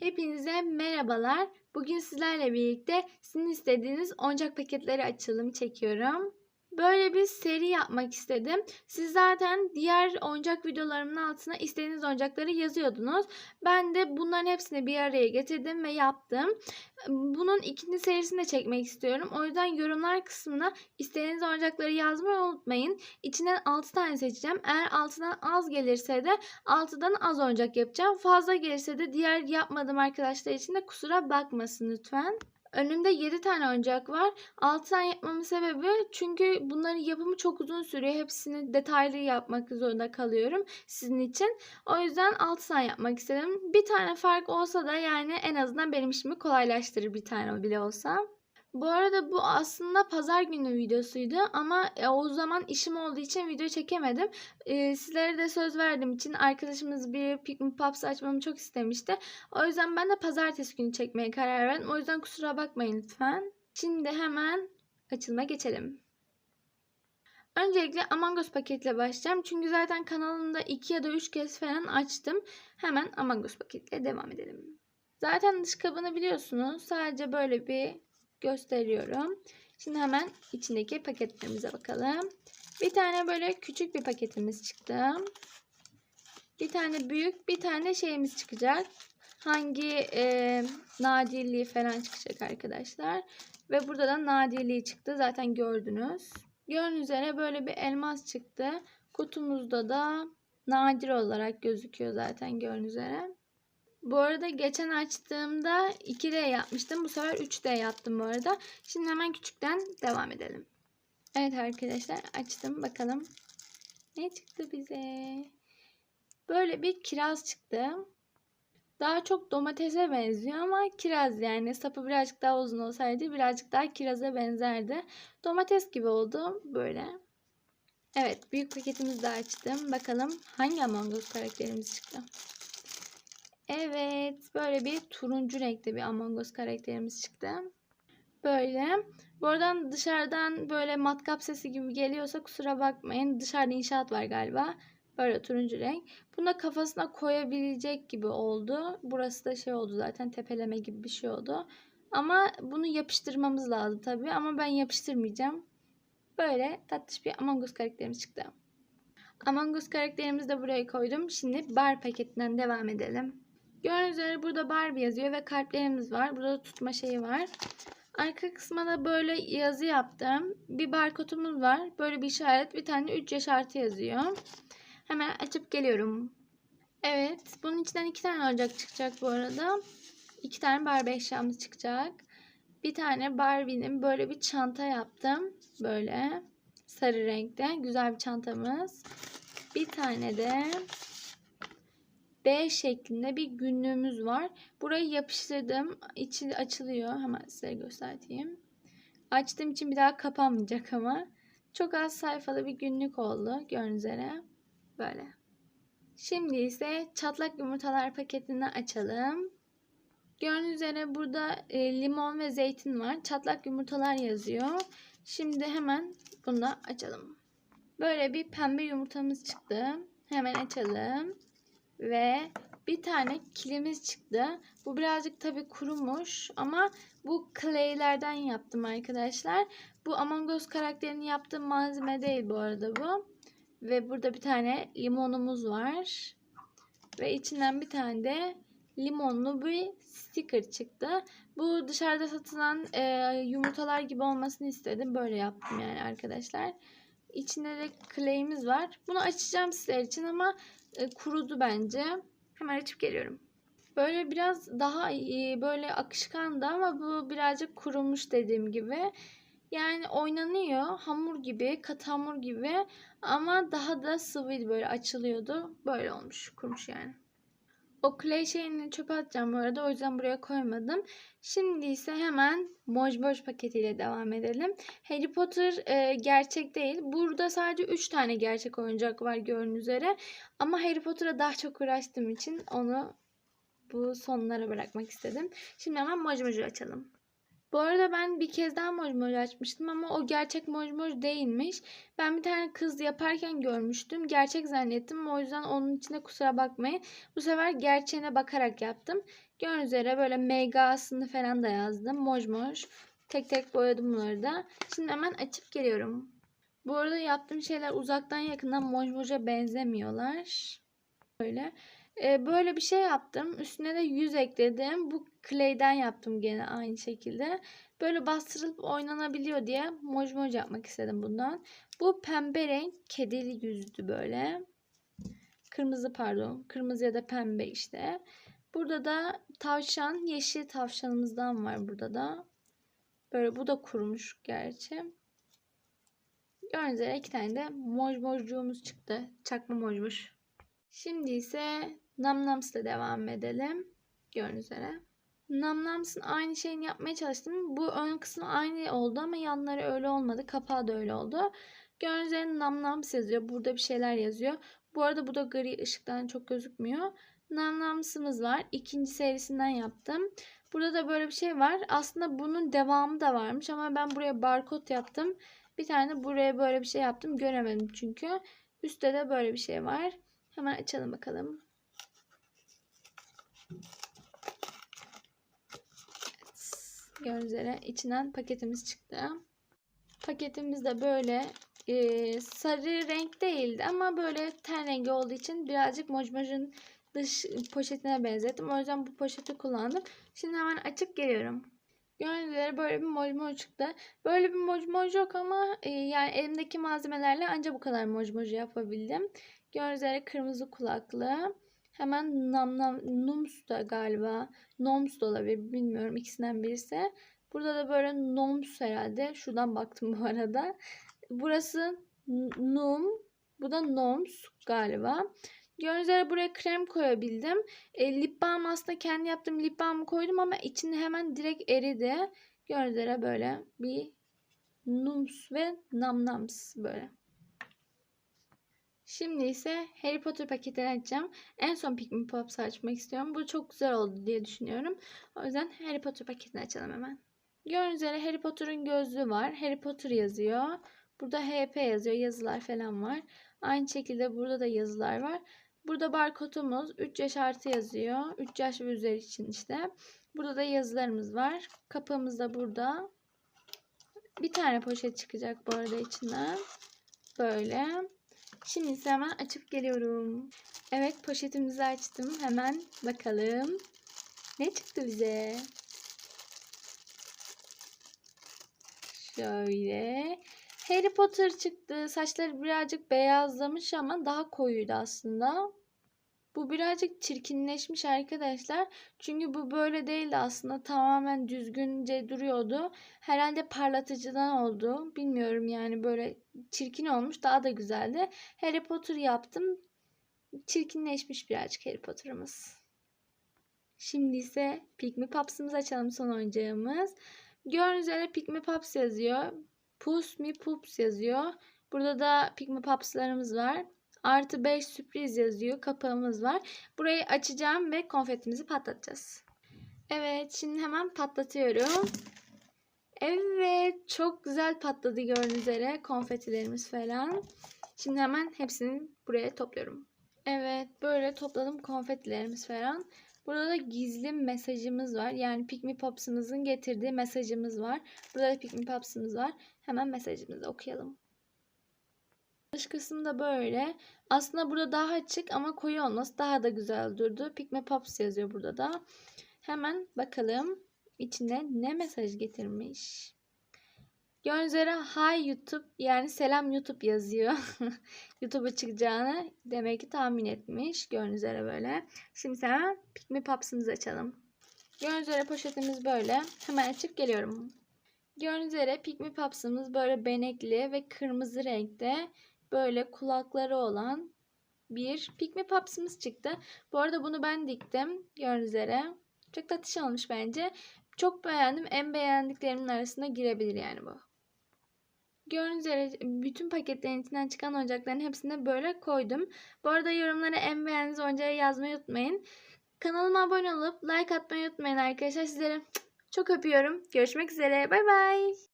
Hepinize merhabalar. Bugün sizlerle birlikte sizin istediğiniz oyuncak paketleri açılımı çekiyorum. Böyle bir seri yapmak istedim. Siz zaten diğer oyuncak videolarımın altına istediğiniz oyuncakları yazıyordunuz. Ben de bunların hepsini bir araya getirdim ve yaptım. Bunun ikinci serisini de çekmek istiyorum. O yüzden yorumlar kısmına istediğiniz oyuncakları yazmayı unutmayın. İçinden 6 tane seçeceğim. Eğer 6'dan az gelirse de 6'dan az oyuncak yapacağım. Fazla gelirse de diğer yapmadığım arkadaşlar için de kusura bakmasın lütfen. Önümde 7 tane oyuncak var. 6 tane yapmamın sebebi çünkü bunların yapımı çok uzun sürüyor. Hepsini detaylı yapmak zorunda kalıyorum sizin için. O yüzden 6 tane yapmak istedim. Bir tane fark olsa da yani en azından benim işimi kolaylaştırır bir tane bile olsa. Bu arada bu aslında pazar günü videosuydu ama e, o zaman işim olduğu için video çekemedim. E, sizlere de söz verdiğim için arkadaşımız bir Pikmin Pops açmamı çok istemişti. O yüzden ben de pazartesi günü çekmeye karar verdim. O yüzden kusura bakmayın lütfen. Şimdi hemen açılıma geçelim. Öncelikle Among Us paketle başlayacağım. Çünkü zaten kanalımda 2 ya da 3 kez falan açtım. Hemen Among Us paketle devam edelim. Zaten dış kabını biliyorsunuz. Sadece böyle bir gösteriyorum. Şimdi hemen içindeki paketlerimize bakalım. Bir tane böyle küçük bir paketimiz çıktı. Bir tane büyük, bir tane şeyimiz çıkacak. Hangi e, nadirliği falan çıkacak arkadaşlar. Ve burada da nadirliği çıktı. Zaten gördünüz. Gördüğünüz üzere böyle bir elmas çıktı. Kutumuzda da nadir olarak gözüküyor zaten gördüğünüz üzere. Bu arada geçen açtığımda 2D yapmıştım. Bu sefer 3D yaptım bu arada. Şimdi hemen küçükten devam edelim. Evet arkadaşlar açtım. Bakalım ne çıktı bize. Böyle bir kiraz çıktı. Daha çok domatese benziyor ama kiraz yani sapı birazcık daha uzun olsaydı birazcık daha kiraza benzerdi. Domates gibi oldu böyle. Evet büyük paketimizi de açtım. Bakalım hangi Among Us karakterimiz çıktı. Evet böyle bir turuncu renkte bir Among Us karakterimiz çıktı. Böyle. Buradan dışarıdan böyle matkap sesi gibi geliyorsa kusura bakmayın. Dışarıda inşaat var galiba. Böyle turuncu renk. Bunu da kafasına koyabilecek gibi oldu. Burası da şey oldu zaten tepeleme gibi bir şey oldu. Ama bunu yapıştırmamız lazım tabii. Ama ben yapıştırmayacağım. Böyle tatlış bir Among Us karakterimiz çıktı. Among Us karakterimizi de buraya koydum. Şimdi bar paketinden devam edelim. Gördüğünüz üzere burada Barbie yazıyor ve kalplerimiz var. Burada da tutma şeyi var. Arka kısma da böyle yazı yaptım. Bir barkodumuz var. Böyle bir işaret. Bir tane 3 yaş artı yazıyor. Hemen açıp geliyorum. Evet. Bunun içinden iki tane oyuncak çıkacak bu arada. İki tane Barbie eşyamız çıkacak. Bir tane Barbie'nin böyle bir çanta yaptım. Böyle sarı renkte. Güzel bir çantamız. Bir tane de B şeklinde bir günlüğümüz var. Burayı yapıştırdım. İçi açılıyor. Hemen size göstereyim. Açtığım için bir daha kapanmayacak ama. Çok az sayfalı bir günlük oldu. Gördüğünüz üzere. Böyle. Şimdi ise çatlak yumurtalar paketini açalım. Gördüğünüz üzere burada e, limon ve zeytin var. Çatlak yumurtalar yazıyor. Şimdi hemen bunu açalım. Böyle bir pembe yumurtamız çıktı. Hemen açalım ve bir tane kilimiz çıktı. Bu birazcık tabi kurumuş ama bu clay'lerden yaptım arkadaşlar. Bu Among Us karakterini yaptığım malzeme değil bu arada bu. Ve burada bir tane limonumuz var. Ve içinden bir tane de limonlu bir sticker çıktı. Bu dışarıda satılan e, yumurtalar gibi olmasını istedim. Böyle yaptım yani arkadaşlar. İçinde de clay'imiz var. Bunu açacağım sizler için ama e, kurudu bence. Hemen açıp geliyorum. Böyle biraz daha iyi, böyle akışkandı ama bu birazcık kurumuş dediğim gibi. Yani oynanıyor hamur gibi, kat hamur gibi ama daha da sıvıydı böyle açılıyordu. Böyle olmuş, kurumuş yani. O clay şeyini çöpe atacağım bu arada. O yüzden buraya koymadım. Şimdi ise hemen Mojboj paketiyle devam edelim. Harry Potter e, gerçek değil. Burada sadece 3 tane gerçek oyuncak var gördüğünüz üzere. Ama Harry Potter'a daha çok uğraştığım için onu bu sonlara bırakmak istedim. Şimdi hemen Mojboj'u açalım. Bu arada ben bir kez daha mojmoj açmıştım ama o gerçek mojmoj değilmiş. Ben bir tane kız yaparken görmüştüm. Gerçek zannettim. O yüzden onun içine kusura bakmayın. Bu sefer gerçeğine bakarak yaptım. Gördüğünüz üzere böyle megasını falan da yazdım. Mojmoj. Tek tek boyadım bunları da. Şimdi hemen açıp geliyorum. Bu arada yaptığım şeyler uzaktan yakından mojmoja benzemiyorlar. Böyle. Ee, böyle bir şey yaptım. Üstüne de yüz ekledim. Bu clay'den yaptım gene aynı şekilde. Böyle bastırılıp oynanabiliyor diye mojmoj yapmak istedim bundan. Bu pembe renk kedili yüzdü böyle. Kırmızı pardon. Kırmızı ya da pembe işte. Burada da tavşan, yeşil tavşanımızdan var burada da. Böyle bu da kurumuş gerçi. Gördüğünüz üzere iki tane de mojmojcuğumuz çıktı. Çakma mojmoj. Şimdi ise Namnams'la devam edelim. Gördüğünüz üzere. Namnams'ın aynı şeyini yapmaya çalıştım. Bu ön kısmı aynı oldu ama yanları öyle olmadı. Kapağı da öyle oldu. Gördüğünüz üzere Namnams yazıyor. Burada bir şeyler yazıyor. Bu arada bu da gri ışıktan çok gözükmüyor. Namnams'ımız var. İkinci serisinden yaptım. Burada da böyle bir şey var. Aslında bunun devamı da varmış ama ben buraya barkod yaptım. Bir tane buraya böyle bir şey yaptım. Göremedim çünkü. Üstte de böyle bir şey var. Hemen açalım bakalım. Evet. Gördüğünüz üzere içinden paketimiz çıktı. Paketimiz de böyle e, sarı renk değildi ama böyle ten rengi olduğu için birazcık mojmojun dış poşetine benzettim. O yüzden bu poşeti kullandım. Şimdi hemen açıp geliyorum. Üzere böyle bir mojmoj çıktı. Böyle bir mojmoj yok ama e, yani elimdeki malzemelerle ancak bu kadar mojmoj yapabildim. Gördüğünüz üzere kırmızı kulaklı. Hemen nam nam nums da galiba. Noms da olabilir. Bilmiyorum ikisinden birisi. Burada da böyle noms herhalde. Şuradan baktım bu arada. Burası num. Bu da noms galiba. Gördüğünüz buraya krem koyabildim. E, lip balm aslında kendi yaptığım lip balmı koydum ama içinde hemen direkt eridi. Gördüğünüz böyle bir nums ve namnams böyle. Şimdi ise Harry Potter paketini açacağım. En son Pikmin Pops'ı açmak istiyorum. Bu çok güzel oldu diye düşünüyorum. O yüzden Harry Potter paketini açalım hemen. Gördüğünüz üzere Harry Potter'ın gözlüğü var. Harry Potter yazıyor. Burada HP yazıyor. Yazılar falan var. Aynı şekilde burada da yazılar var. Burada barkodumuz 3 yaş artı yazıyor. 3 yaş ve üzeri için işte. Burada da yazılarımız var. Kapağımız da burada. Bir tane poşet çıkacak bu arada içinden. Böyle. Şimdi ise hemen açıp geliyorum. Evet poşetimizi açtım. Hemen bakalım. Ne çıktı bize? Şöyle. Harry Potter çıktı. Saçları birazcık beyazlamış ama daha koyuydu aslında. Bu birazcık çirkinleşmiş arkadaşlar. Çünkü bu böyle değildi aslında. Tamamen düzgünce duruyordu. Herhalde parlatıcıdan oldu. Bilmiyorum yani böyle çirkin olmuş. Daha da güzeldi. Harry Potter yaptım. Çirkinleşmiş birazcık Harry Potter'ımız. Şimdi ise Pikmi Pops'ımızı açalım son oyuncağımız. Gördüğünüz üzere Pikmi Pops yazıyor. Puss Me Poops yazıyor. Burada da Pikmi Pops'larımız var. Artı 5 sürpriz yazıyor. Kapağımız var. Burayı açacağım ve konfetimizi patlatacağız. Evet şimdi hemen patlatıyorum. Evet çok güzel patladı gördüğünüz üzere konfetilerimiz falan. Şimdi hemen hepsini buraya topluyorum. Evet böyle topladım konfetilerimiz falan. Burada da gizli mesajımız var. Yani Pikmi Pops'ımızın getirdiği mesajımız var. Burada da Pikmi Pops'ımız var. Hemen mesajımızı okuyalım. Dış kısmı da böyle. Aslında burada daha açık ama koyu olması daha da güzel durdu. Pikme Pops yazıyor burada da. Hemen bakalım içine ne mesaj getirmiş. Üzere Hi YouTube yani selam YouTube yazıyor. YouTube'a çıkacağını demek ki tahmin etmiş. Üzere böyle. Şimdi hemen Pikmi Pops'ımızı açalım. Üzere poşetimiz böyle. Hemen açıp geliyorum. Üzere Pikmi Pops'ımız böyle benekli ve kırmızı renkte böyle kulakları olan bir Pikmi Pops'ımız çıktı. Bu arada bunu ben diktim. Gördüğünüz üzere. Çok tatlış olmuş bence. Çok beğendim. En beğendiklerimin arasında girebilir yani bu. Gördüğünüz üzere bütün paketlerin içinden çıkan oyuncakların hepsini böyle koydum. Bu arada yorumlara en beğendiğiniz oyuncağı yazmayı unutmayın. Kanalıma abone olup like atmayı unutmayın arkadaşlar. Sizleri Çok öpüyorum. Görüşmek üzere. Bay bay.